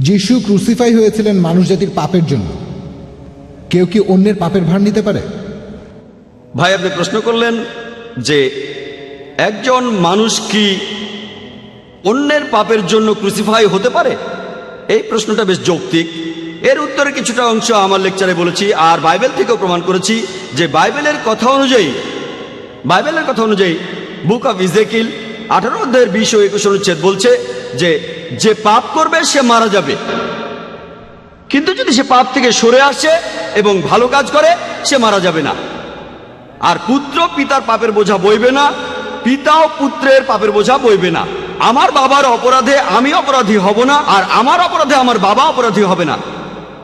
যিশু ক্রুসিফাই হয়েছিলেন মানুষ জাতির পাপের জন্য। কেউ কি অন্যের পাপের ভার নিতে পারে? ভাই, আপনি প্রশ্ন করলেন যে একজন মানুষ কি অন্যের পাপের জন্য ক্রুসিফাই হতে পারে? এই প্রশ্নটা বেশ যৌক্তিক। এর উত্তরে কিছুটা অংশ আমার লেকচারে বলেছি, আর বাইবেল থেকেও প্রমাণ করেছি যে বাইবেলের কথা অনুযায়ী, বাইবেলের কথা অনুযায়ী বুক অফ ইজেকিল আঠারো অধ্যায়ের বিশ ও একুশ অনুচ্ছেদ বলছে যে যে পাপ করবে, সে মারা যাবে। কিন্তু যদি সে পাপ থেকে সরে আসে এবং ভালো কাজ করে, সে মারা যাবে না। আর পুত্র পিতার পাপের বোঝা বইবে না পিতাও পুত্রের পাপের বোঝা বইবে না। আমার বাবার অপরাধে আমি অপরাধী হব না, আর আমার অপরাধে আমার বাবা অপরাধী হবে না।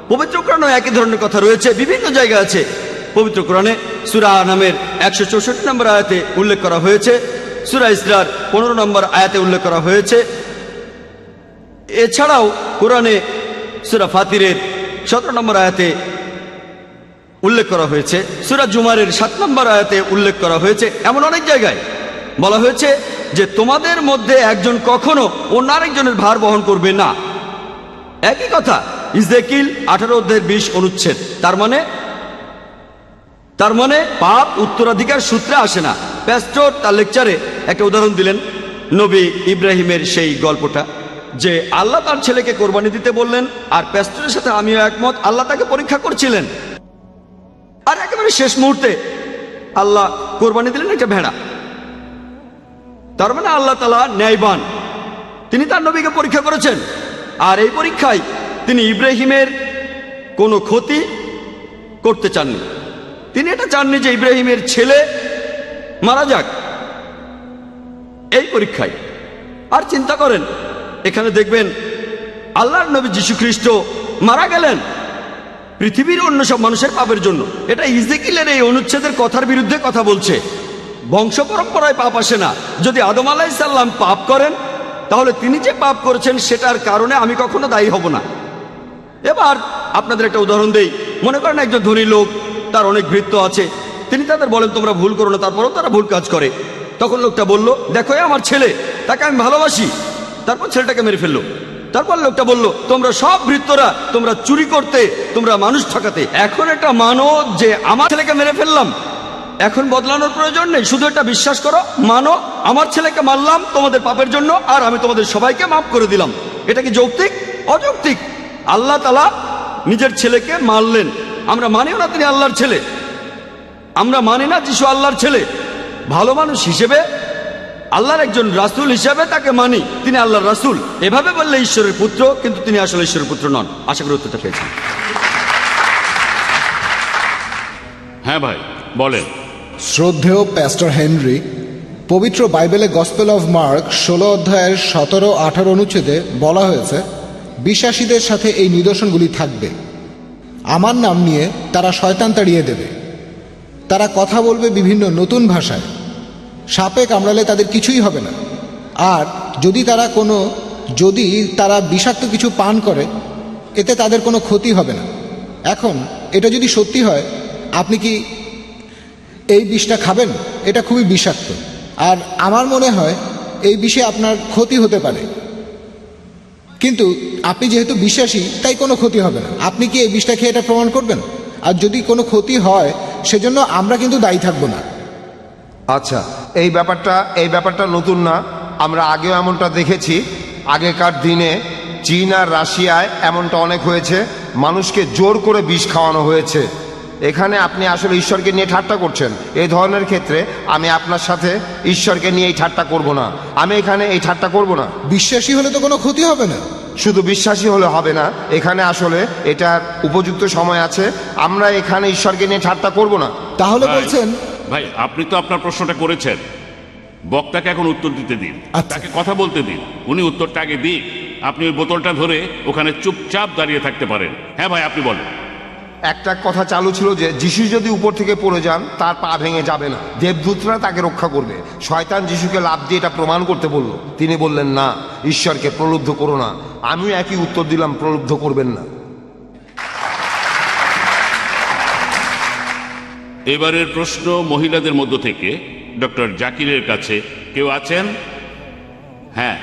পবিত্র কোরআনে একই ধরনের কথা রয়েছে, বিভিন্ন জায়গা আছে। পবিত্র কোরআনে সুরা নামের একশো চৌষট্টি নম্বর আয়াতে উল্লেখ করা হয়েছে। সুরা ইসরার পনেরো নম্বর আয়াতে উল্লেখ করা হয়েছে। এছাড়াও কোরআনে সুরা ফাতিরের সতেরো নম্বর আয়াতে উল্লেখ করা হয়েছে, সুরা জুমারের সাত নম্বর আয়াতে উল্লেখ করা হয়েছে, এমন অনেক জায়গায় বলা হয়েছে যে তোমাদের মধ্যে একজন কখনো অন্য আরেকজনের ভার বহন করবে না। একই কথা, ইজেকিল আঠারো অধ্যায়ের বিশ অনুচ্ছেদ, তার মানে তার মানে পাপ উত্তরাধিকার সূত্রে আসে না। প্যাস্টর তার লেকচারে একটা উদাহরণ দিলেন নবী ইব্রাহিমের সেই গল্পটা। যে আল্লাহ তার ছেলেকে কোরবানি দিতে বললেন, আর প্যাস্টরের সাথে আমিও একমত, আল্লাহ তাকে পরীক্ষা করছিলেন। আর একেবারে শেষ মুহূর্তে আল্লাহ কোরবানি দিলেন একটা ভেড়া। তার মানে আল্লাহ তালা ন্যায়বান। তিনি তার নবীকে পরীক্ষা করেছেন, আর এই পরীক্ষায় তিনি ইব্রাহিমের কোনো ক্ষতি করতে চাননি। তিনি এটা চাননি যে ইব্রাহিমের ছেলে মারা যাক। এই পরীক্ষায়। আর চিন্তা করেন এখানে দেখবেন আল্লাহর নবী যীশু খ্রিস্ট মারা গেলেন পৃথিবীর অন্য সব মানুষের পাপের জন্য। এটা ইজেকিলের এই অনুচ্ছেদের কথার বিরুদ্ধে কথা বলছে। বংশ পরম্পরায় পাপ আসে না। যদি আদম আলাইসাল্লাম পাপ করেন, তাহলে তিনি যে পাপ করেছেন সেটার কারণে আমি কখনো দায়ী হব না। এবার আপনাদের একটা উদাহরণ দেই। মনে করেন একজন ধনী লোক, তার অনেক ভৃত্য আছে। তিনি তাদের বলেন, তোমরা ভুল করো না। তারপরেও তারা ভুল কাজ করে। তখন লোকটা বলল, দেখো আমার ছেলে, তাকে আমি ভালোবাসি। তারপর ছেলেটাকে মেরে ফেলল। তারপর লোকটা বলল, তোমরা সব ভৃত্যরা, তোমরা চুরি করতে, তোমরা মানুষ ঠকাতে। এখন এটা মানো যে আমার ছেলেকে মেরে ফেললাম, এখন বদলানোর প্রয়োজন নেই। শুধু এটা বিশ্বাস করো, মানো, আমার ছেলেকে মারলাম তোমাদের পাপের জন্য, আর আমি তোমাদের সবাইকে মাফ করে দিলাম। এটা কি যৌক্তিক? অযৌক্তিক। আল্লাহ তালা নিজের ছেলেকে মারলেন। আমরা মানিও না তিনি আল্লাহর ছেলে। আমরা মানি না যিশু আল্লাহর ছেলে। ভালো মানুষ হিসেবে আল্লাহর একজন রাসূল হিসাবে তাকে মানি। তিনি আল্লাহর রাসূল। এভাবে বললে ঈশ্বরের পুত্র কিন্তু তিনি আসলে ঈশ্বরের পুত্র নন। আশা করি উত্তরটা পেয়েছেন। হ্যাঁ ভাই বলেন। শ্রদ্ধেয় প্যাস্টার হেনরি পবিত্র বাইবেলে গসপেল অফ মার্ক ষোলো অধ্যায়ের সতেরো আঠারো অনুচ্ছেদে বলা হয়েছে বিশ্বাসীদের সাথে এই নিদর্শনগুলি থাকবে। আমার নাম নিয়ে তারা শয়তান তাড়িয়ে দেবে। তারা কথা বলবে বিভিন্ন নতুন ভাষায়। সাপে কামড়ালে তাদের কিছুই হবে না। আর যদি তারা কোনো, যদি তারা বিষাক্ত কিছু পান করে, এতে তাদের কোনো ক্ষতি হবে না। এখন এটা যদি সত্যি হয়, আপনি কি এই বিষটা খাবেন? এটা খুবই বিষাক্ত। আর আমার মনে হয় এই বিষে আপনার ক্ষতি হতে পারে। কিন্তু আপনি যেহেতু বিশ্বাসী, তাই কোনো ক্ষতি হবে না। আপনি কি এই বিষটা খেয়ে এটা প্রমাণ করবেন? আর যদি কোনো ক্ষতি হয়, সেজন্য আমরা কিন্তু দায়ী থাকব না। আচ্ছা এই ব্যাপারটা এই ব্যাপারটা নতুন না। আমরা আগেও এমনটা দেখেছি। আগেকার দিনে চীন আর রাশিয়ায় এমনটা অনেক হয়েছে। মানুষকে জোর করে বিষ খাওয়ানো হয়েছে। এখানে আপনি আসলে ঈশ্বরকে নিয়ে ঠাট্টা করছেন। এই ধরনের ক্ষেত্রে আমি আপনার সাথে ঈশ্বরকে নিয়ে এই ঠাট্টা করব না। আমি এখানে এই ঠাট্টা করব না। বিশ্বাসী হলে তো কোনো ক্ষতি হবে না। শুধু বিশ্বাসী হলে হবে না এখানে আসলে এটার উপযুক্ত সময় আছে। আমরা এখানে ঈশ্বরকে নিয়ে ঠাট্টা করব না। তাহলে বলছেন ভাই আপনি তো আপনার প্রশ্নটা করেছেন। বক্তাকে এখন উত্তর দিতে দিন। আচ্ছা। তাকে কথা বলতে দিন। উনি উত্তরটা আগে দিক। আপনি ওই বোতলটা ধরে ওখানে চুপচাপ দাঁড়িয়ে থাকতে পারেন। হ্যাঁ ভাই আপনি বলেন। একটা কথা চালু ছিল যে যিশু যদি উপর থেকে পড়ে যান তার পা ভেঙে যাবে না। দেবদূতরা তাকে রক্ষা করবে। শয়তান যিশুকে লাভ দিয়ে এটা প্রমাণ করতে বলল। তিনি বললেন না ঈশ্বরকে প্রলুব্ধ করো না। আমিও একই উত্তর দিলাম প্রলুব্ধ করবেন না। এবারের প্রশ্ন মহিলাদের মধ্য থেকে। ডক্টর জাকিরের কাছে কেউ আছেন? হ্যাঁ।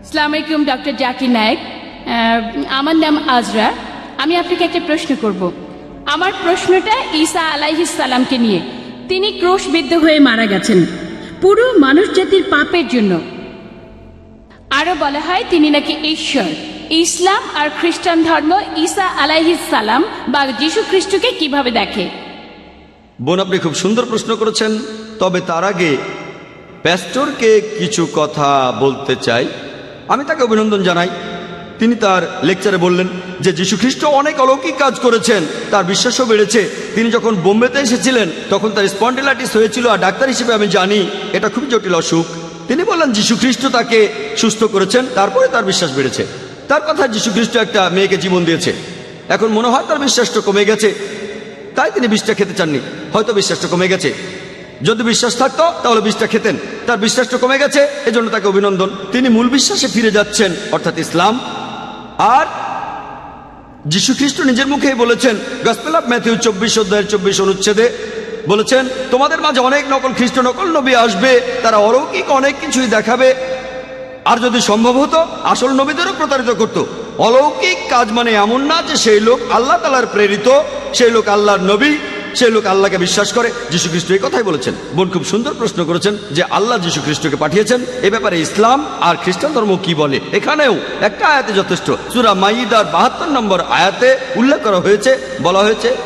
Assalamualaikum, Dr. Jackie Naik. আহ, আমার নাম আজরা। আমি আপনাকে একটা প্রশ্ন করব। আমার প্রশ্নটা ঈসা সালামকে নিয়ে। তিনি ক্রোশবিদ্ধ হয়ে মারা গেছেন। পুরো মানুষ জাতির পাপের জন্য। আরও বলা হয় তিনি নাকি ঈশ্বর। ইসলাম আর খ্রিস্টান ধর্ম ঈসা আলাইহিস সালাম বা যীশু খ্রিস্টকে কীভাবে দেখে? বোন, আপনি খুব সুন্দর প্রশ্ন করেছেন। তবে তার আগে প্যাস্টরকে কিছু কথা বলতে চাই। আমি তাকে অভিনন্দন জানাই। তিনি তার লেকচারে বললেন যে যীশু খ্রিস্ট অনেক অলৌকিক কাজ করেছেন। তার বিশ্বাসও বেড়েছে। তিনি যখন বোম্বেতে এসেছিলেন, তখন তার স্পন্ডিলাইটিস হয়েছিল আর ডাক্তার হিসেবে আমি জানি এটা খুবই জটিল অসুখ। তিনি বললেন যীশু খ্রিস্ট তাকে সুস্থ করেছেন, তারপরে তার বিশ্বাস বেড়েছে। তার কথা যীশু খ্রিস্ট একটা মেয়েকে জীবন দিয়েছে। এখন মনে হয় তার বিশ্বাসটা কমে গেছে। তাই তিনি বিষটা খেতে চাননি। হয়তো বিশ্বাসটা কমে গেছে। যদি বিশ্বাস থাকতো, তাহলে বিষটা খেতেন। তার বিশ্বাসটা কমে গেছে, এজন্য তাকে অভিনন্দন। তিনি মূল বিশ্বাসে ফিরে যাচ্ছেন, অর্থাৎ ইসলাম। আর যীশু খ্রিস্ট নিজের মুখেই বলেছেন, গসপেল অফ ম্যাথিউ, চব্বিশ অধ্যায়ের চব্বিশ অনুচ্ছেদে বলেছেন, তোমাদের মাঝে অনেক নকল খ্রিস্ট, নকল নবী আসবে। তারা অলৌকিক অনেক কিছুই দেখাবে। আর যদি সম্ভব হতো, আসল নবীদেরও প্রতারিত করত। অলৌকিক কাজ মানে এমন না যে সেই লোক আল্লাহ তালার প্রেরিত। সেই লোক আল্লাহর নবী সে লোক আল্লাহকে বিশ্বাস করে। যীশু খ্রিস্ট এই কথাই বলেছেন। বোন খুব সুন্দর প্রশ্ন করেছেন যে আল্লাহ যীশু খ্রিস্টকে পাঠিয়েছেন। এ ব্যাপারে ইসলাম আর খ্রিস্টান ধর্ম কি বলে? এখানেও একটা আয়াতে যথেষ্ট। সুরা মাইদার বাহাত্তর নম্বর আয়াতে উল্লেখ করা হয়েছে, বলা হয়েছে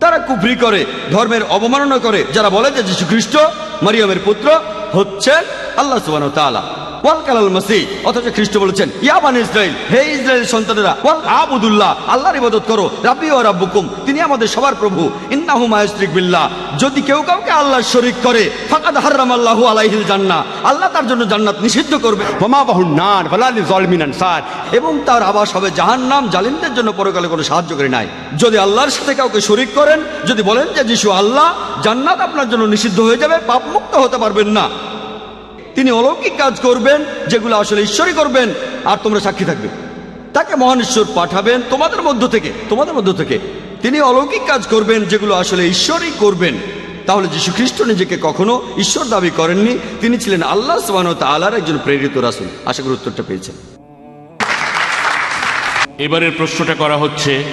তারা কুফরি করে, ধর্মের অবমাননা করে। যারা বলে যে যীশু খ্রিস্ট মারিয়ামের পুত্র হচ্ছেন আল্লাহ সুবান তালা ওয়াল কালাল মাসি অথচ খ্রিস্ট বলেছেন ইয়াবান ইসরায়েল হে ইসরায়েল সন্তানেরা ওয়াল আল্লাহর ইবাদত করো রাব্বি ও রাব্বুকুম তিনি আমাদের সবার প্রভু ইন্নাহু মায়াস্ত্রিক বিল্লাহ যদি কেউ কাউকে আল্লাহ শরিক করে ফাকাদ হারাম আল্লাহু আলাইহিল জান্নাহ আল্লাহ তার জন্য জান্নাত নিষিদ্ধ করবে। ওমা বাহুন নার ওয়ালালি জালমিন এবং তার আবাস হবে জাহান্নাম জালিমদের জন্য পরকালে কোনো সাহায্যকারী নাই। যদি আল্লাহর সাথে কাউকে শরিক করেন যদি বলেন যে যিশু আল্লাহ জান্নাত আপনার জন্য নিষিদ্ধ হয়ে যাবে পাপমুক্ত হতে পারবেন না। তিনি অলৌকিক কাজ করবেন, যেগুলো আসলে ঈশ্বরই করবেন, আর তোমরা সাক্ষী থাকবে। তাকে মহান ঈশ্বর পাঠাবেন তোমাদের মধ্য থেকে, তোমাদের মধ্য থেকে। তিনি অলৌকিক কাজ করবেন, যেগুলো আসলে ঈশ্বরই করবেন। তাহলে যীশু খ্রিস্ট নিজেকে কখনো ঈশ্বর দাবি করেননি, তিনি ছিলেন আল্লাহ সুবহানাহু ওয়া তাআলার একজন প্রেরিত রাসূল। আশা করি উত্তরটা পেয়েছেন। এবারের প্রশ্নটা করা হচ্ছে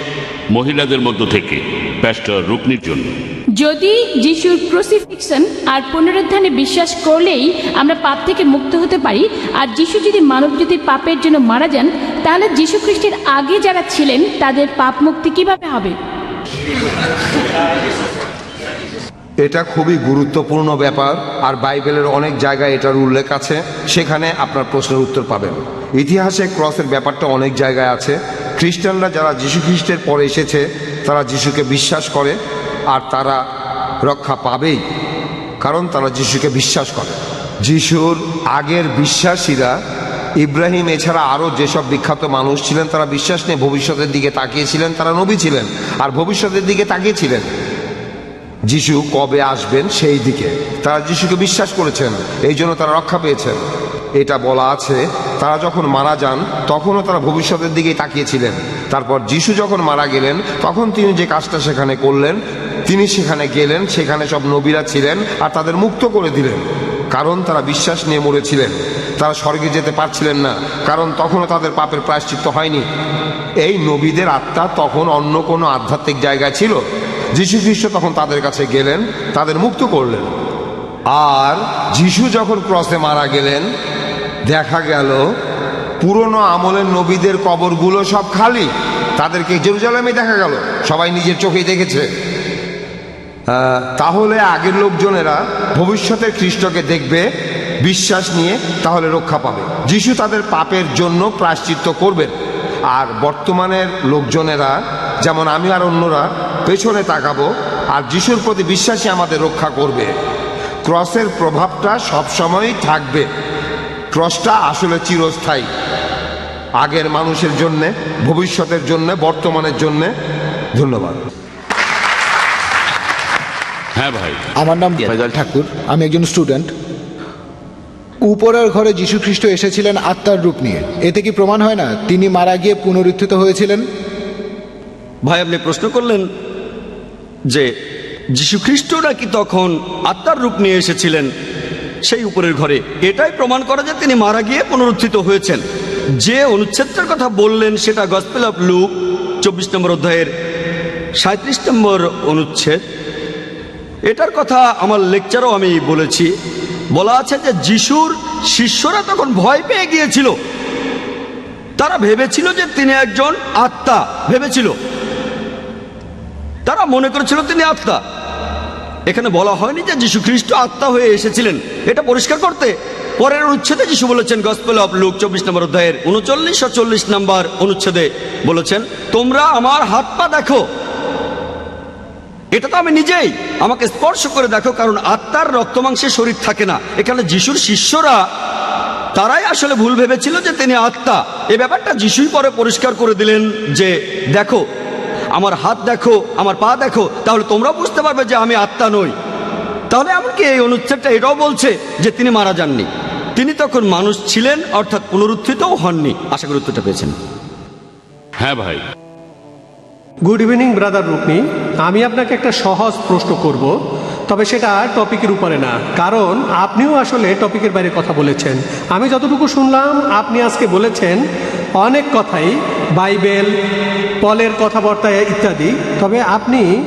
মহিলাদের মধ্য থেকে। প্যাস্টর রুকনির জন্য। যদি যিশুর ক্রুসিফিকশন আর পুনরুত্থানে বিশ্বাস করলেই আমরা পাপ থেকে মুক্ত হতে পারি আর যিশু যদি মানব যদি পাপের জন্য মারা যান তাহলে যিশু খ্রিস্টের আগে যারা ছিলেন তাদের পাপ মুক্তি কীভাবে হবে? এটা খুবই গুরুত্বপূর্ণ ব্যাপার আর বাইবেলের অনেক জায়গায় এটার উল্লেখ আছে। সেখানে আপনার প্রশ্নের উত্তর পাবেন। ইতিহাসে ক্রসের ব্যাপারটা অনেক জায়গায় আছে। খ্রিস্টানরা যারা যীশু খ্রিস্টের পরে এসেছে, তারা যিশুকে বিশ্বাস করে আর তারা রক্ষা পাবেই, কারণ তারা যিশুকে বিশ্বাস করে। যিশুর আগের বিশ্বাসীরা ইব্রাহিম এছাড়া আরও যেসব বিখ্যাত মানুষ ছিলেন, তারা বিশ্বাস নিয়ে ভবিষ্যতের দিকে তাকিয়েছিলেন তারা নবী ছিলেন আর ভবিষ্যতের দিকে তাকিয়েছিলেন যিশু কবে আসবেন সেই দিকে। তারা যিশুকে বিশ্বাস করেছেন, এই জন্য তারা রক্ষা পেয়েছেন। এটা বলা আছে, তারা যখন মারা যান, তখনও তারা ভবিষ্যতের দিকেই তাকিয়েছিলেন। তারপর যিশু যখন মারা গেলেন, তখন তিনি যে কাজটা সেখানে করলেন, তিনি সেখানে গেলেন, সেখানে সব নবীরা ছিলেন আর তাদের মুক্ত করে দিলেন। কারণ তারা বিশ্বাস নিয়ে মরেছিলেন। তারা স্বর্গে যেতে পারছিলেন না, কারণ তখনও তাদের পাপের প্রায়শ্চিত্ত হয়নি। এই নবীদের আত্মা তখন অন্য কোনো আধ্যাত্মিক জায়গায় ছিল। যীশু খ্রিস্ট তখন তাদের কাছে গেলেন, তাদের মুক্ত করলেন। আর যিশু যখন ক্রসে মারা গেলেন, দেখা গেল পুরনো আমলের নবীদের কবরগুলো সব খালি। তাদেরকে জেরুজালেমে দেখা গেল, সবাই নিজের চোখেই দেখেছে। তাহলে আগের লোকজনেরা ভবিষ্যতের খ্রিস্টকে দেখবে, বিশ্বাস নিয়ে তাহলে রক্ষা পাবে। যিশু তাদের পাপের জন্য প্রায়শ্চিত্ত করবেন। আর বর্তমানের লোকজনেরা, যেমন আমি আর অন্যরা পেছনে তাকাবো আর যিশুর প্রতি বিশ্বাসী আমাদের রক্ষা করবে। ক্রসের প্রভাবটা সবসময়ই থাকবে। ক্রসটা আসলে চিরস্থায়ী। আগের মানুষের জন্যে ভবিষ্যতের জন্যে বর্তমানের জন্যে। ধন্যবাদ। হ্যাঁ ভাই। আমার নাম ফয়জাল ঠাকুর। আমি একজন স্টুডেন্ট। উপরের ঘরে যীশু খ্রিস্ট এসেছিলেন আত্মার রূপ নিয়ে। এতে কি প্রমাণ হয় না তিনি মারা গিয়ে পুনরুত্থিত হয়েছিলেন? ভাই আপনি প্রশ্ন করলেন যে যীশু খ্রিস্ট নাকি তখন আত্মার রূপ নিয়ে এসেছিলেন? সেই উপরের ঘরে। এটাই প্রমাণ করা যে তিনি মারা গিয়ে পুনরুত্থিত হয়েছেন। যে অনুচ্ছেদটার কথা বললেন সেটা গসপেল অফ লুক চব্বিশ নম্বর অধ্যায়ের সাঁত্রিশ নম্বর অনুচ্ছেদ। এটার কথা আমার লেকচারও আমি বলেছি। বলা আছে যে যিশুর শিষ্যরা তখন ভয় পেয়ে গিয়েছিল। তারা ভেবেছিল যে তিনি একজন আত্মা। ভেবেছিল। তারা মনে করেছিল তিনি আত্মা। এখানে বলা হয়নি যে যীশু খ্রিস্ট আত্মা হয়ে এসেছিলেন। এটা পরিষ্কার করতে পরের অনুচ্ছেদে যিশু বলেছেন গসপেল অফ লুক চব্বিশ নম্বর অধ্যায়ের উনচল্লিশ ও চল্লিশ নম্বর অনুচ্ছেদে বলেছেন, তোমরা আমার হাত পা দেখো। এটা তো আমি নিজেই আমাকে স্পর্শ করে দেখো, কারণ আত্মার রক্তমাংসে শরীর থাকে না। এখানে যিশুর শিষ্যরা, তারাই আসলে ভুল ভেবেছিল যে তিনি আত্মা। এ ব্যাপারটা যিশুই পরে পরিষ্কার করে দিলেন যে, দেখো আমার হাত দেখো, আমার পা দেখো, তাহলে তোমরা বুঝতে পারবে যে আমি আত্মা নই। তাহলে এমনকি এই অনুচ্ছেদটা এটাও বলছে যে তিনি মারা যাননি। তিনি তখন মানুষ ছিলেন, অর্থাৎ পুনরুত্থিতও হননি। আশা করি উত্তরটা পেয়েছেন। হ্যাঁ ভাই। গুড ইভিনিং ব্রাদার রুকনি আমি আপনাকে একটা সহজ প্রশ্ন করব, তবে সেটা টপিকের উপরে না। কারণ আপনিও আসলে টপিকের বাইরে কথা বলেছেন। আমি যতটুকু শুনলাম, আপনি আজকে বলেছেন, অনেক কথাই বাইবেল, পলের কথাবার্তা ইত্যাদি, তবে আপনি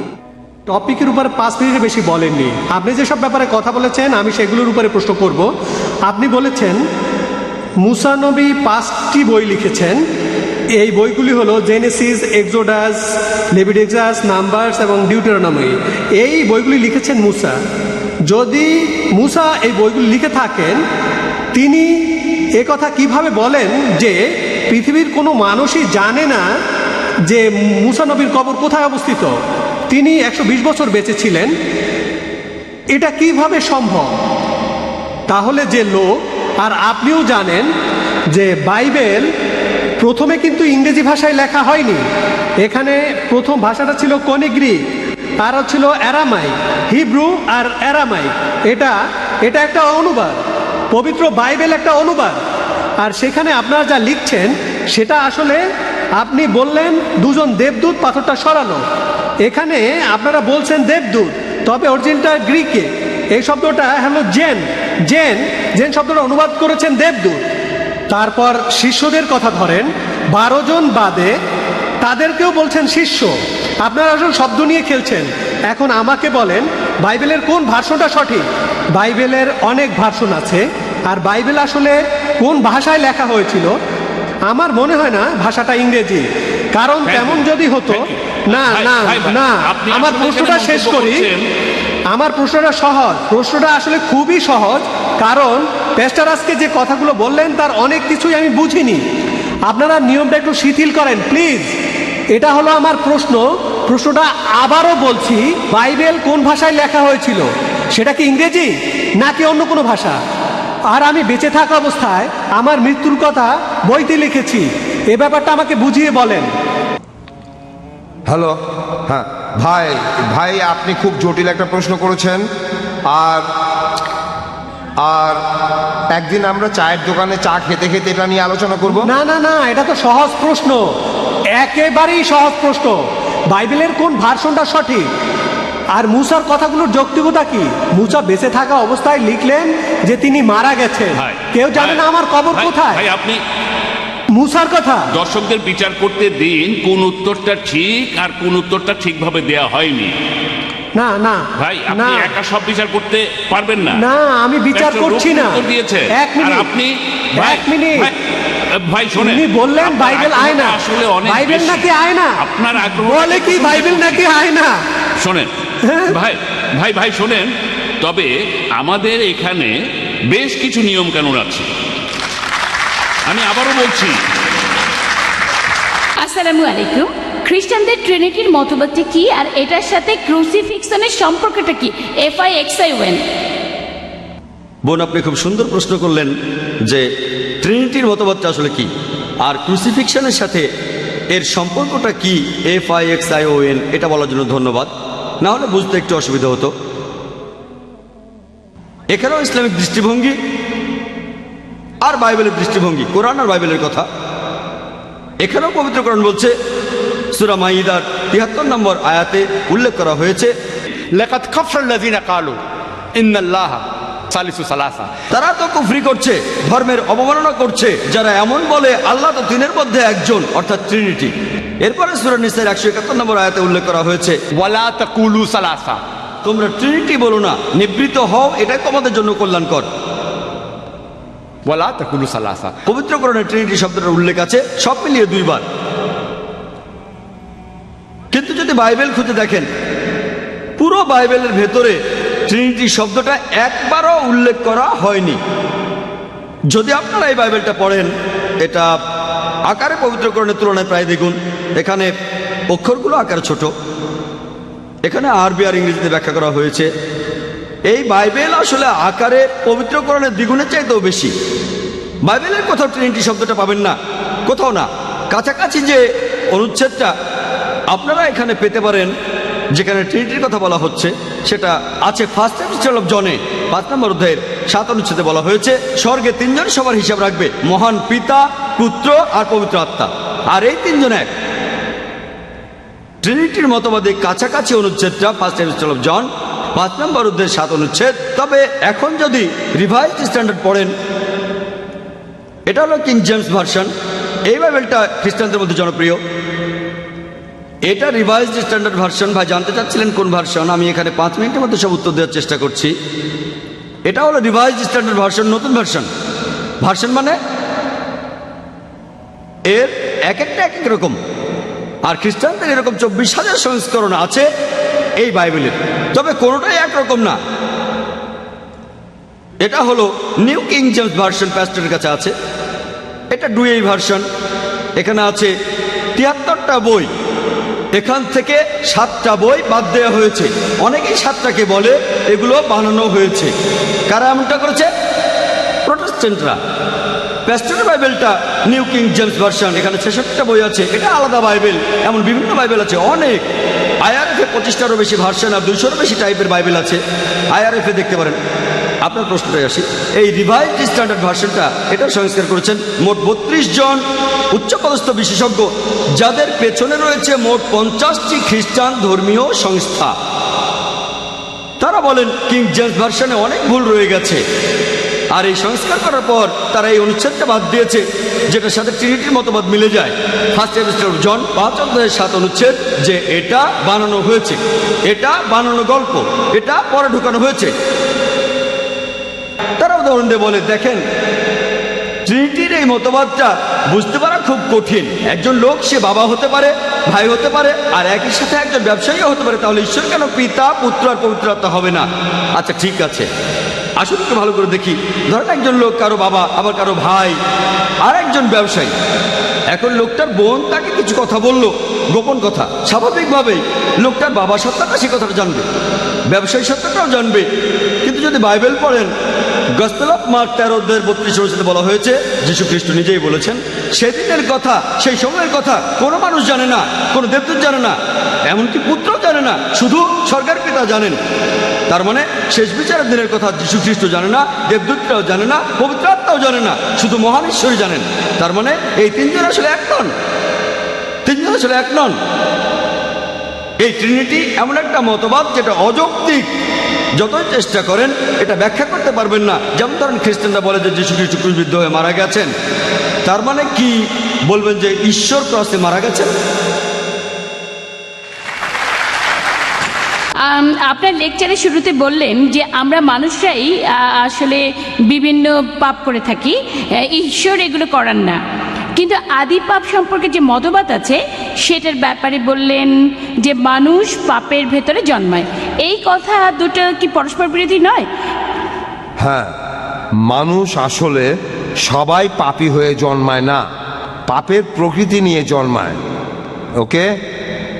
টপিকের উপরে পাঁচ মিনিটের বেশি বলেননি। আপনি যেসব ব্যাপারে কথা বলেছেন, আমি সেগুলোর উপরে প্রশ্ন করব। আপনি বলেছেন মুসানবী পাঁচটি বই লিখেছেন এই বইগুলি হলো জেনেসিস এক্সোডাস লেভিডেক্সাস নাম্বারস এবং ডিউটেরোনমি এই বইগুলি লিখেছেন মুসা। যদি মুসা এই বইগুলি লিখে থাকেন, তিনি এ কথা কীভাবে বলেন যে, পৃথিবীর কোনো মানুষই জানে না যে মুসা নবীর কবর কোথায় অবস্থিত? তিনি একশো বিশ বছর বেঁচে ছিলেন। এটা কীভাবে সম্ভব? তাহলে যে লোক, আর আপনিও জানেন যে বাইবেল প্রথমে কিন্তু ইংরেজি ভাষায় লেখা হয়নি। এখানে প্রথম ভাষাটা ছিল কনিগ্রিক আর ছিল অ্যারামাই হিব্রু আর অ্যারামাই এটা এটা একটা অনুবাদ, পবিত্র বাইবেল একটা অনুবাদ। আর সেখানে আপনারা যা লিখছেন, সেটা আসলে আপনি বললেন দুজন দেবদূত পাথরটা সরানো এখানে আপনারা বলছেন দেবদূত, তবে অরিজিনটা গ্রিকে। এই শব্দটা হলো জেন জেন জেন শব্দটা অনুবাদ করেছেন দেবদূত। তারপর শিষ্যদের কথা ধরেন বারো জন বাদে তাদেরকেও বলছেন শিষ্য আপনারা আসলে শব্দ নিয়ে খেলছেন। এখন আমাকে বলেন বাইবেলের কোন ভাষণটা সঠিক? বাইবেলের অনেক ভাষণ আছে আর বাইবেল আসলে কোন ভাষায় লেখা হয়েছিল? আমার মনে হয় না ভাষাটা ইংরেজি। কারণ তেমন যদি হতো না না না আমার প্রশ্নটা শেষ করি। আমার প্রশ্নটা সহজ প্রশ্নটা আসলে খুবই সহজ। কারণ পেস্টার আজকে যে কথাগুলো বললেন, তার অনেক কিছুই আমি বুঝিনি। আপনারা নিয়মটা একটু শিথিল করেন প্লিজ এটা হলো আমার প্রশ্ন। প্রশ্নটা আবারও বলছি, বাইবেল কোন ভাষায় লেখা হয়েছিল? সেটা কি ইংরেজি, নাকি অন্য কোনো ভাষা? আর আমি বেঁচে থাকা অবস্থায় আমার মৃত্যুর কথা বইতে লিখেছি। এ ব্যাপারটা আমাকে বুঝিয়ে বলেন। হ্যালো হ্যাঁ ভাই ভাই, আপনি খুব জটিল একটা প্রশ্ন করেছেন। আর আর একদিন আমরা চায়ের দোকানে চা খেতে খেতে এটা নিয়ে আলোচনা করব? না না না এটা তো সহজ প্রশ্ন। একেবারেই সহজ প্রশ্ন। বাইবেলের কোন ভার্সনটা সঠিক? আর মুসার কথাগুলোর যৌক্তিকতা কি? মুসা বেঁচে থাকা অবস্থায় লিখলেন যে তিনি মারা গেছেন। কেউ জানে না আমার কবর ভাই, কোথায়? আপনি মুসার কথা। দর্শকদের বিচার করতে দিন কোন উত্তরটা ঠিক আর কোন উত্তরটা ঠিকভাবে দেয়া হয়নি। না না। ভাই আপনি না। একা সব বিচার করতে পারবেন না। না আমি বিচার করছি না। দিয়েছে। এক মিনিট। আপনি ভাই, এক মিনিট। ভাই, ভাই শোনেন। উনি বললেন বাইবেল আগ্রহটা আয়না আসলে অনেক বাইবেল। নাকি আয়না আপনার আগ্রহ বলে কি বাইবেল নাকি আয়না শোনেন হ্যাঁ? ভাই ভাই ভাই শোনেন। তবে আমাদের এখানে বেশ কিছু নিয়ম কানুন আছে। আমি আবারও বলছি। আসসালামু আলাইকুম। খ্রিস্টানদের ট্রিনিটির মতবাদটি কি? আর এটার সাথে ক্রুসিফিক্সনের সম্পর্কটা কি? এফ আই এক্স আই ওয়েন বোন, আপনি খুব সুন্দর প্রশ্ন করলেন যে ট্রিনিটির মতবাদটা আসলে কি? আর ক্রুসিফিকশনের সাথে এর সম্পর্কটা কি? F I X I O N এটা বলার জন্য ধন্যবাদ। না হলে বুঝতে একটু অসুবিধা হতো। এখানেও ইসলামিক দৃষ্টিভঙ্গি আর বাইবেলের দৃষ্টিভঙ্গি, কোরআন আর বাইবেলের কথা। এখানেও পবিত্র কোরআন বলছে সুরা মাইদার তিয়াত্তর নম্বর আয়াতে উল্লেখ করা হয়েছে লেখাত খফরুল্লাজিনা কালু ইন্নাল্লাহ সালিসু সালাসা। তারা তো কুফরি করছে, ধর্মের অবমাননা করছে, যারা এমন বলে, আল্লাহ তো তিনের মধ্যে একজন, অর্থাৎ ট্রিনিটি এরপরে সুরানিসের একশো একাত্তর নম্বর আয়াতে উল্লেখ করা হয়েছে, ওয়ালা তাকুলু সালাসা। তোমরা ট্রিনিটি বলো না, নিবৃত হও, এটাই তোমাদের জন্য কল্যাণকর। ওয়ালা তাকুলু সালাসা। পবিত্র করণের ট্রিনিটি শব্দটার উল্লেখ আছে, সব মিলিয়ে দুইবার। যদি বাইবেল খুঁজে দেখেন, পুরো বাইবেলের ভেতরে ট্রিনিটি শব্দটা একবারও উল্লেখ করা হয়নি। যদি আপনারা এই বাইবেলটা পড়েন, এটা আকারে পবিত্রকরণের তুলনায় প্রায় দেখুন এখানে অক্ষরগুলো আকারে ছোট। এখানে আরবি আর ইংরেজিতে ব্যাখ্যা করা হয়েছে। এই বাইবেল আসলে আকারে পবিত্রকরণের দ্বিগুণের চাইতেও বেশি। বাইবেলের কোথাও ট্রিনিটি শব্দটা পাবেন না, কোথাও না। কাছাকাছি যে অনুচ্ছেদটা আপনারা এখানে পেতে পারেন, যেখানে ট্রিনিটির কথা বলা হচ্ছে, সেটা আছে ফার্স্ট এপিস্টল অফ জনে। পাঁচ নম্বর অধ্যায়ের সাত অনুচ্ছেদে বলা হয়েছে, স্বর্গে তিনজন সবার হিসাব রাখবে, মহান পিতা, পুত্র আর পবিত্র আত্মা। আর এই তিনজন এক। ট্রিনিটির মতবাদে কাছাকাছি অনুচ্ছেদটা ফার্স্ট এপিস্টল অফ জন, পাঁচ নম্বর অধ্যায়ের সাত অনুচ্ছেদ। তবে এখন যদি রিভাইজ স্ট্যান্ডার্ড পড়েন, এটা হলো কিং জেমস ভার্সন এই বাইবেলটা খ্রিস্টানদের মধ্যে জনপ্রিয়। এটা রিভাইজড স্ট্যান্ডার্ড ভার্সন ভাই, জানতে চাচ্ছিলেন কোন ভার্সন আমি এখানে পাঁচ মিনিটের মধ্যে সব উত্তর দেওয়ার চেষ্টা করছি। এটা হলো রিভাইজড স্ট্যান্ডার্ড ভার্সন নতুন ভার্সন ভার্সন মানে এর এক একটা এক এক রকম। আর খ্রিস্টানদের এরকম চব্বিশ হাজার সংস্করণ আছে এই বাইবেলের। তবে কোনোটাই একরকম না। এটা হলো নিউ কিং জেমস ভার্সন প্যাস্টের কাছে আছে। এটা ডুয়েই ভার্সন। এখানে আছে তিয়াত্তরটা বই। এখান থেকে সাতটা বই বাদ দেওয়া হয়েছে। অনেকেই সাতটাকে বলে এগুলো বানানো হয়েছে। কারা এমনটা করেছে? প্রোটেস্টেন্টরা প্যাস্টের বাইবেলটা নিউ কিং জেমস ভার্সন, এখানে ছেষট্টিটা বই আছে। এটা আলাদা বাইবেল, এমন বিভিন্ন বাইবেল আছে। অনেক। আইআরএফে পঁচিশটারও বেশি ভার্সন আর দুইশোরও বেশি টাইপের বাইবেল আছে। আইআরএফে দেখতে পারেন। আপনার প্রশ্নটাই আসি। এই রিভাইজ স্ট্যান্ডার্ড ভার্সনটা এটা সংস্কার করেছেন মোট বত্রিশ জন উচ্চপদস্থ বিশেষজ্ঞ, যাদের পেছনে রয়েছে মোট পঞ্চাশটি খ্রিস্টান ধর্মীয় সংস্থা। তারা বলেন কিং জেমস ভার্সনে অনেক ভুল রয়ে গেছে। আর এই সংস্কার করার পর তারা এই অনুচ্ছেদটা বাদ দিয়েছে, যেটার সাথে ট্রিনিটির মতবাদ মিলে যায়। ফার্স্ট এপিস্টল জন পাঁচ অধ্যায়ের সাত অনুচ্ছেদ, যে এটা বানানো হয়েছে। এটা বানানো গল্প, এটা পরে ঢুকানো হয়েছে। তারা উদাহরণ দিয়ে বলে, দেখেন ট্রিনিটির এই মতবাদটা বুঝতে পারা খুব কঠিন। একজন লোক, সে বাবা হতে পারে, ভাই হতে পারে, আর একই সাথে একজন ব্যবসায়ীও হতে পারে। তাহলে ঈশ্বর কেন পিতা, পুত্র আর পবিত্রতা হবে না? আচ্ছা ঠিক আছে। আসলে একটু ভালো করে দেখি। ধরেন একজন লোক কারও বাবা, আবার কারও ভাই, আর একজন ব্যবসায়ী। এখন লোকটার বোন তাকে কিছু কথা বলল, গোপন কথা। স্বাভাবিকভাবেই লোকটার বাবা সত্তাটা সে কথাটা জানবে, ব্যবসায়ী সত্তাটাও জানবে। কিন্তু যদি বাইবেল পড়েন গসপেল অফ মার্ক তেরো অধ্যায়ের বত্রিশ অনুচ্ছেদে বলা হয়েছে যীশু খ্রিস্ট নিজেই বলেছেন, সেদিনের কথা, সেই সময়ের কথা কোনো মানুষ জানে না, কোনো দেবদূত জানে না, এমনকি পুত্রও জানে না, শুধু সরকার পিতা জানেন। তার মানে শেষ বিচারের দিনের কথা যীশু খ্রিস্ট জানে না, দেবদূতরাও জানে না, পবিত্র আত্মাও জানে না, শুধু মহান ঈশ্বরই জানেন। তার মানে এই তিনজন আসলে এক নন। তিনজন আসলে এক নন। এই ট্রিনিটি এমন একটা মতবাদ যেটা অযৌক্তিক। যতই চেষ্টা করেন, এটা ব্যাখ্যা করতে পারবেন না। যেমন ধরেন খ্রিস্টানরা বলে যে যীশু খ্রিস্ট ক্রুশবিদ্ধ হয়ে মারা গেছেন। তার মানে কি বলবেন যে ঈশ্বর ক্রসে মারা গেছেন? আপনার লেকচারের শুরুতে বললেন যে আমরা মানুষরাই আসলে বিভিন্ন পাপ করে থাকি। ঈশ্বর এগুলো করান না। কিন্তু আদি পাপ সম্পর্কে যে মতবাদ আছে, সেটার ব্যাপারে বললেন যে মানুষ পাপের ভেতরে জন্মায়। এই কথা দুটো কি পরস্পর বিরোধী নয়? হ্যাঁ মানুষ আসলে সবাই পাপী হয়ে জন্মায় না, পাপের প্রকৃতি নিয়ে জন্মায়, ওকে?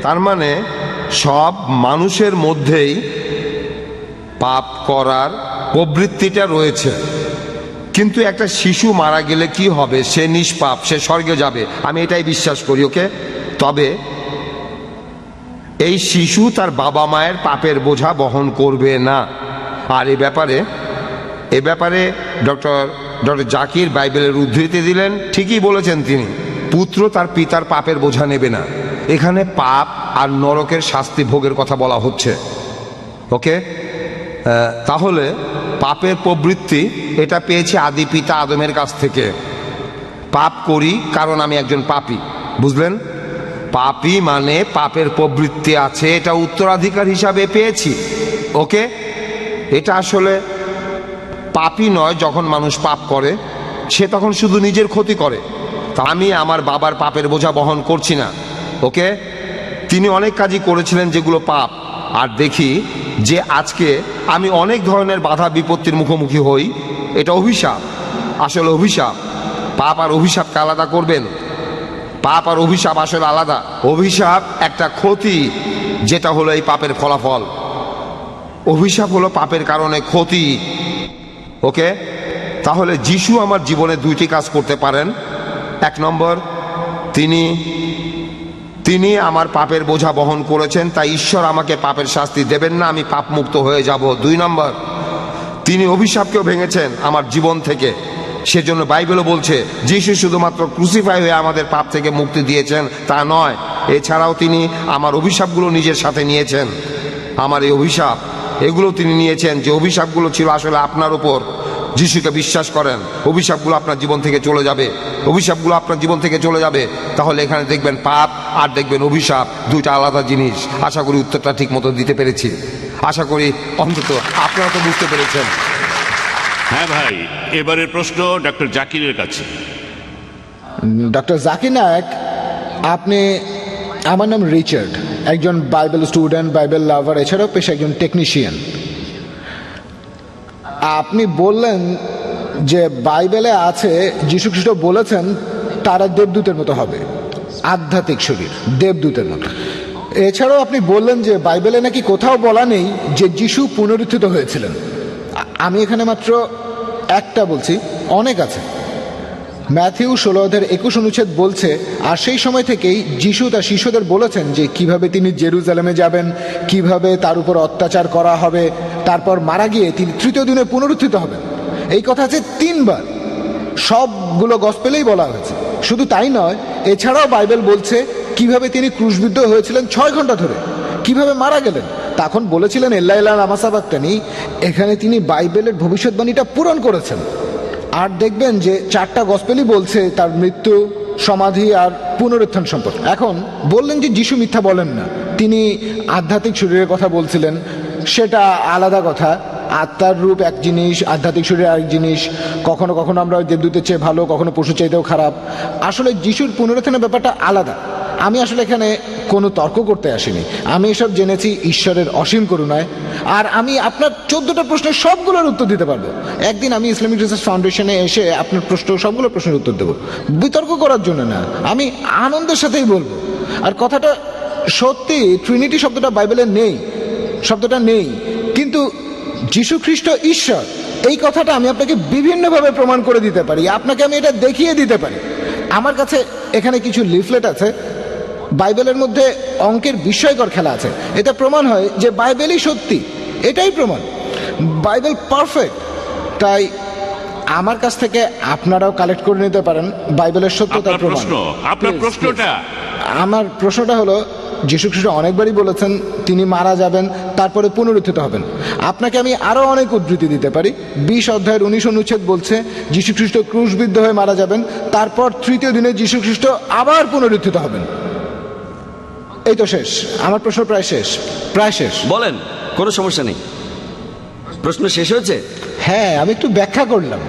তার মানে সব মানুষের মধ্যেই পাপ করার প্রবৃত্তিটা রয়েছে। কিন্তু একটা শিশু মারা গেলে কি হবে? সে নিষ্পাপ, সে স্বর্গে যাবে। আমি এটাই বিশ্বাস করি, ওকে? তবে এই শিশু তার বাবা মায়ের পাপের বোঝা বহন করবে না। আর এ ব্যাপারে এ ব্যাপারে ডক্টর ডক্টর জাকির বাইবেলের উদ্ধৃতি দিলেন, ঠিকই বলেছেন তিনি। পুত্র তার পিতার পাপের বোঝা নেবে না। এখানে পাপ আর নরকের শাস্তি ভোগের কথা বলা হচ্ছে। ওকে? তাহলে পাপের প্রবৃত্তি এটা পেয়েছি আদি পিতা আদমের কাছ থেকে। পাপ করি কারণ আমি একজন পাপী। বুঝলেন? পাপী মানে পাপের প্রবৃত্তি আছে, এটা উত্তরাধিকার হিসাবে পেয়েছি। ওকে? এটা আসলে পাপই নয় যখন মানুষ পাপ করে, সে তখন শুধু নিজের ক্ষতি করে। তা আমি আমার বাবার পাপের বোঝা বহন করছি না, ওকে? তিনি অনেক কাজই করেছিলেন যেগুলো পাপ। আর দেখি যে আজকে আমি অনেক ধরনের বাধা বিপত্তির মুখোমুখি হই, এটা অভিশাপ। আসলে অভিশাপ। পাপ আর অভিশাপকে আলাদা করবেন। পাপ আর অভিশাপ আসলে আলাদা। অভিশাপ একটা ক্ষতি, যেটা হলো এই পাপের ফলাফল। অভিশাপ হলো পাপের কারণে ক্ষতি। ওকে? তাহলে যিশু আমার জীবনে দুইটি কাজ করতে পারেন। এক নম্বর, তিনি তিনি আমার পাপের বোঝা বহন করেছেন, তাই ঈশ্বর আমাকে পাপের শাস্তি দেবেন না, আমি পাপ মুক্ত হয়ে যাব। দুই নম্বর, তিনি অভিশাপকেও ভেঙেছেন আমার জীবন থেকে। সেজন্য বাইবেলও বলছে, যিশু শুধুমাত্র ক্রুসিফাই হয়ে আমাদের পাপ থেকে মুক্তি দিয়েছেন, তা নয়, এছাড়াও তিনি আমার অভিশাপগুলো নিজের সাথে নিয়েছেন। আমার এই অভিশাপ, এগুলো তিনি নিয়েছেন যে অভিশাপগুলো ছিল আসলে আপনার উপর। যিশুকে বিশ্বাস করেন, অভিশাপগুলো আপনার জীবন থেকে চলে যাবে। অভিশাপগুলো আপনার জীবন থেকে চলে যাবে। তাহলে এখানে দেখবেন পাপ আর দেখবেন অভিশাপ, দুইটা আলাদা জিনিস। আশা করি উত্তরটা ঠিক মতো দিতে পেরেছি। আশা করি অন্তত আপনারা তো বুঝতে পেরেছেন। হ্যাঁ ভাই, এবারের প্রশ্ন ডক্টর জাকিরের কাছে। ডক্টর জাকির নায়ক, আপনি, আমার নাম রিচার্ড, একজন বাইবেল স্টুডেন্ট, বাইবেল লাভার, এছাড়াও পেশা একজন টেকনিশিয়ান। আপনি বললেন যে বাইবেলে আছে যীশু খ্রিস্ট বলেছেন, তারা দেবদূতের মতো হবে, আধ্যাত্মিক শরীর, দেবদূতের মতো। এছাড়াও আপনি বললেন যে বাইবেলে নাকি কোথাও বলা নেই যে যিশু পুনরুত্থিত হয়েছিলেন। আমি এখানে মাত্র একটা বলছি, অনেক আছে। ম্যাথিউ ষোলো অধ্যায়ের একুশ অনুচ্ছেদ বলছে, আর সেই সময় থেকেই যিশু তার শিষ্যদের বলেছেন যে কীভাবে তিনি জেরুজালেমে যাবেন, কীভাবে তার উপর অত্যাচার করা হবে, তারপর মারা গিয়ে তিনি তৃতীয় দিনে পুনরুত্থিত হবেন। এই কথা আছে তিনবার। সবগুলো গসপেলেই বলা হয়েছে। শুধু তাই নয়, এছাড়াও বাইবেল বলছে কীভাবে তিনি ক্রুশবিদ্ধ হয়েছিলেন ছয় ঘণ্টা ধরে, কীভাবে মারা গেলেন তখন বলেছিলেন এল্লা এল্লা নামাসাবাক্তানি এখানে তিনি বাইবেলের ভবিষ্যৎবাণীটা পূরণ করেছেন। আর দেখবেন যে চারটা গসপেলই বলছে তার মৃত্যু, সমাধি আর পুনরুত্থান সম্পর্কে। এখন বললেন যে যিশু মিথ্যা বলেন না। তিনি আধ্যাত্মিক শরীরের কথা বলছিলেন। সেটা আলাদা কথা। আত্মার রূপ এক জিনিস, আধ্যাত্মিক শরীর আরেক জিনিস। কখনো কখনো আমরা দেবদূতের চেয়ে ভালো, কখনো পশু চাইতেও খারাপ। আসলে যিশুর পুনরুত্থানের ব্যাপারটা আলাদা। আমি আসলে এখানে কোনো তর্ক করতে আসিনি। আমি এসব জেনেছি ঈশ্বরের অসীম করুণায়। আর আমি আপনার চোদ্দটা প্রশ্নের সবগুলোর উত্তর দিতে পারব। একদিন আমি ইসলামিক রিসার্চ ফাউন্ডেশনে এসে আপনার প্রশ্ন, সবগুলো প্রশ্নের উত্তর দেবো। বিতর্ক করার জন্য না, আমি আনন্দের সাথেই বলব। আর কথাটা সত্যি ট্রিনিটি শব্দটা বাইবেলে নেই, শব্দটা নেই। কিন্তু যীশু খ্রিস্ট ঈশ্বর, এই কথাটা আমি আপনাকে বিভিন্নভাবে প্রমাণ করে দিতে পারি। আপনাকে আমি এটা দেখিয়ে দিতে পারি। আমার কাছে এখানে কিছু লিফলেট আছে বাইবেলের মধ্যে অঙ্কের বিস্ময়কর খেলা আছে। এটা প্রমাণ হয় যে বাইবেলই সত্যি। এটাই প্রমাণ। Bible perfect. তাই আমার কাছ থেকে আপনারাও কালেক্ট করে নিতে পারেন বাইবেলের সত্যতার প্রমাণ। প্রশ্ন? আপনার প্রশ্নটা? আমার প্রশ্নটা হলো যীশু খ্রিস্ট অনেকবারই বলেছেন তিনি মারা যাবেন তারপরে পুনরুত্থিত হবেন। আপনাকে আমি আরও অনেক উদ্ধৃতি দিতে পারি। বিশ অধ্যায়ের উনিশ অনুচ্ছেদ বলছে যীশু খ্রিস্ট ক্রুশবিদ্ধ হয়ে মারা যাবেন তারপর তৃতীয় দিনে যীশু খ্রিস্ট আবার পুনরুত্থিত হবেন। এই তো শেষ। আমার প্রশ্ন প্রায় শেষ। প্রায় শেষ। বলেন কোনো সমস্যা নেই। প্রশ্ন শেষ হয়েছে? হ্যাঁ আমি একটু ব্যাখ্যা করলাম।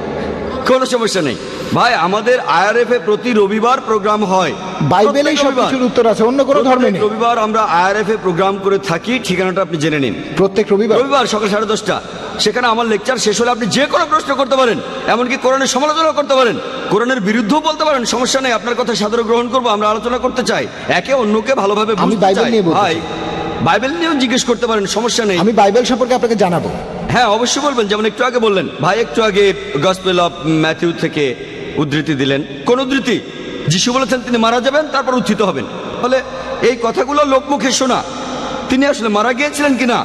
কোনো সমস্যা নেই। ভাই আমাদের আইআরএফ এ প্রতি রবিবার প্রোগ্রাম হয়। বাইবেলেই সব কিছুর উত্তর আছে অন্য কোনো ধর্মে নেই। রবিবার আমরা আইআরএফ এ প্রোগ্রাম করে থাকি ঠিকানাটা আপনি জেনে নিন। প্রত্যেক রবিবার। রবিবার সকাল সাড়ে দশটা। সেখানে আমার লেকচার শেষ হলে আপনি যে কোনো প্রশ্ন করতে পারেন। এমনকি কোরআনের সমালোচনা করতে পারেন। কোরআনের বিরুদ্ধেও বলতে পারেন সমস্যা নেই আপনার কথা সাদরে গ্রহণ করব আমরা আলোচনা করতে চাই। একে অন্যকে ভালোভাবে। ভাই বাইবেল নিয়েও জিজ্ঞেস করতে পারেন সমস্যা নেই। আমি বাইবেল সম্পর্কে আপনাকে জানাব। হ্যাঁ অবশ্যই বলবেন। যেমন একটু আগে বললেন ভাই একটু আগে গসপেল অফ ম্যাথিউ থেকে উদ্ধৃতি দিলেন। কোন উদ্ধৃতি? যিশু বলেছেন তিনি মারা যাবেন তারপর উত্থিত হবেন। ফলে এই কথাগুলো লোকমুখে শোনা। তিনি আসলে মারা গিয়েছিলেন কিনা?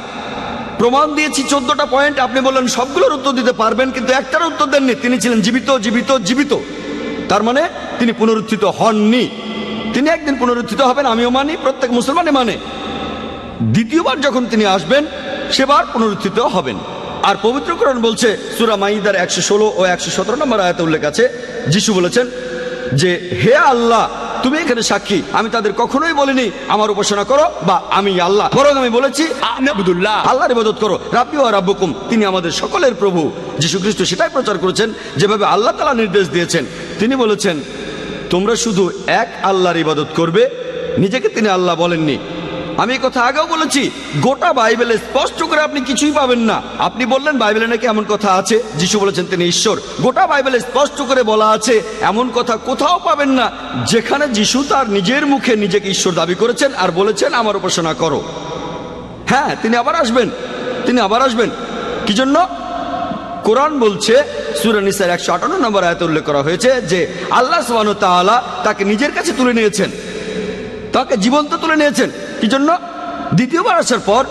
প্রমাণ দিয়েছি, চোদ্দটা পয়েন্ট আপনি বললেন সবগুলোর উত্তর দিতে পারবেন, কিন্তু একটার উত্তর দেননি। তিনি ছিলেন জীবিত জীবিত জীবিত। তার মানে তিনি পুনরুত্থিত হননি। তিনি একদিন পুনরুত্থিত হবেন, আমিও মানি, প্রত্যেক মুসলমানই মানে। দ্বিতীয়বার যখন তিনি আসবেন, সেবার পুনরুত্থিত হবেন। আর পবিত্রকরণ বলছে, সুরা মাইদার একশো ষোলো ও একশো সতেরো নম্বর আয়াতে উল্লেখ আছে, যিশু বলেছেন যে, হে আল্লাহ তুমি এখানে সাক্ষী। আমি তাদের কখনোই বলিনি আমার উপাসনা করো বা আমি আল্লাহ। বরং আমি বলেছি আবদুল্লাহ। আল্লাহর ইবাদত করো। রাব্বি ও রাব্বুকুম তিনি আমাদের সকলের প্রভু। যীশু খ্রিস্ট সেটাই প্রচার করেছেন যেভাবে আল্লাহ তালা নির্দেশ দিয়েছেন। তিনি বলেছেন তোমরা শুধু এক আল্লাহর ইবাদত করবে নিজেকে তিনি আল্লাহ বলেননি। আমি কথা আগেও বলেছি, গোটা বাইবেলে স্পষ্ট করে আপনি কিছুই পাবেন না। আপনি বললেন, বাইবেলে নাকি এমন কথা আছে? যিশু বলেছেন, তিনি ঈশ্বর। গোটা বাইবেলে স্পষ্ট করে বলা আছে, এমন কথা কোথাও পাবেন না, যেখানে যিশু তার নিজের মুখে নিজেকে ঈশ্বর দাবি করেছেন আর বলেছেন, আমার উপাসনা করো। হ্যাঁ তিনি আবার আসবেন। তিনি আবার আসবেন। কি জন্য? কোরআন বলছে সুরানিসার একশো আটান্ন নম্বর আয়তে উল্লেখ করা হয়েছে যে, আল্লাহ সুবাহ তাআলা তাকে নিজের কাছে তুলে নিয়েছেন। তাকে জীবন্ত তুলে নিয়েছেন। কি জন্য দ্বিতীয়বার আসার পর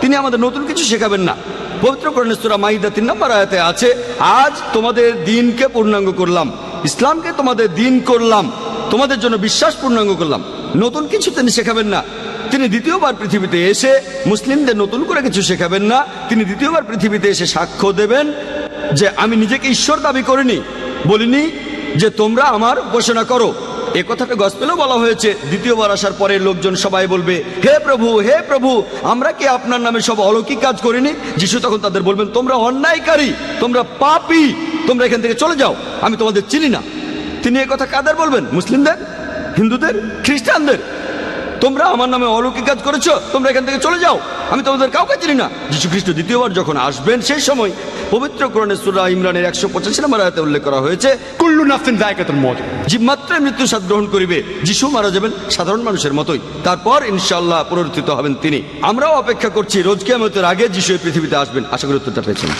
তিনি আমাদের নতুন কিছু শেখাবেন না। পবিত্র কোরআনের সূরা মাইদা তিন নম্বর আয়াতে আছে, আজ তোমাদের দিনকে পূর্ণাঙ্গ করলাম। ইসলামকে তোমাদের দিন করলাম। তোমাদের জন্য বিশ্বাস পূর্ণাঙ্গ করলাম। নতুন কিছু তিনি শেখাবেন না। তিনি দ্বিতীয়বার পৃথিবীতে এসে মুসলিমদের নতুন করে কিছু শেখাবেন না। তিনি দ্বিতীয়বার পৃথিবীতে এসে সাক্ষ্য দেবেন যে, আমি নিজেকে ঈশ্বর দাবি করিনি। বলিনি যে, তোমরা আমার উপাসনা করো। এ কথাটা গসপেলও বলা হয়েছে। দ্বিতীয়বার আসার পরে লোকজন সবাই বলবে, হে প্রভু হে প্রভু, আমরা কি আপনার নামে সব অলৌকিক কাজ করিনি? যিশু তখন তাদের বলবেন, তোমরা অন্যায়কারী, তোমরা পাপি, তোমরা এখান থেকে চলে যাও, আমি তোমাদের চিনি না। তিনি এ কথা কাদের বলবেন? মুসলিমদের? হিন্দুদের? খ্রিস্টানদের? তোমরা আমার নামে অলৌকিক কাজ করেছ তোমরা এখান থেকে চলে যাও। আমি তোমাদের কাউকে চিনি না। যীশু খ্রিস্ট দ্বিতীয়বার যখন আসবেন সেই সময় পবিত্র কোরআনে সূরা ইমরানের একশো পঁচাশি নম্বর আয়াতে উল্লেখ করা হয়েছে কুল্লু নাফসিন জায়গাতুল মউত জীবমাত্রায় মৃত্যু স্বাদ গ্রহণ করিবে যিশু মারা যাবেন সাধারণ মানুষের মতোই। তারপর ইনশাল্লাহ পুনরুত্থিত হবেন তিনি। আমরাও অপেক্ষা করছি রোজ কেমতের আগে যিশু এই পৃথিবীতে আসবেন। আশা করি উত্তরটা পেয়েছেন।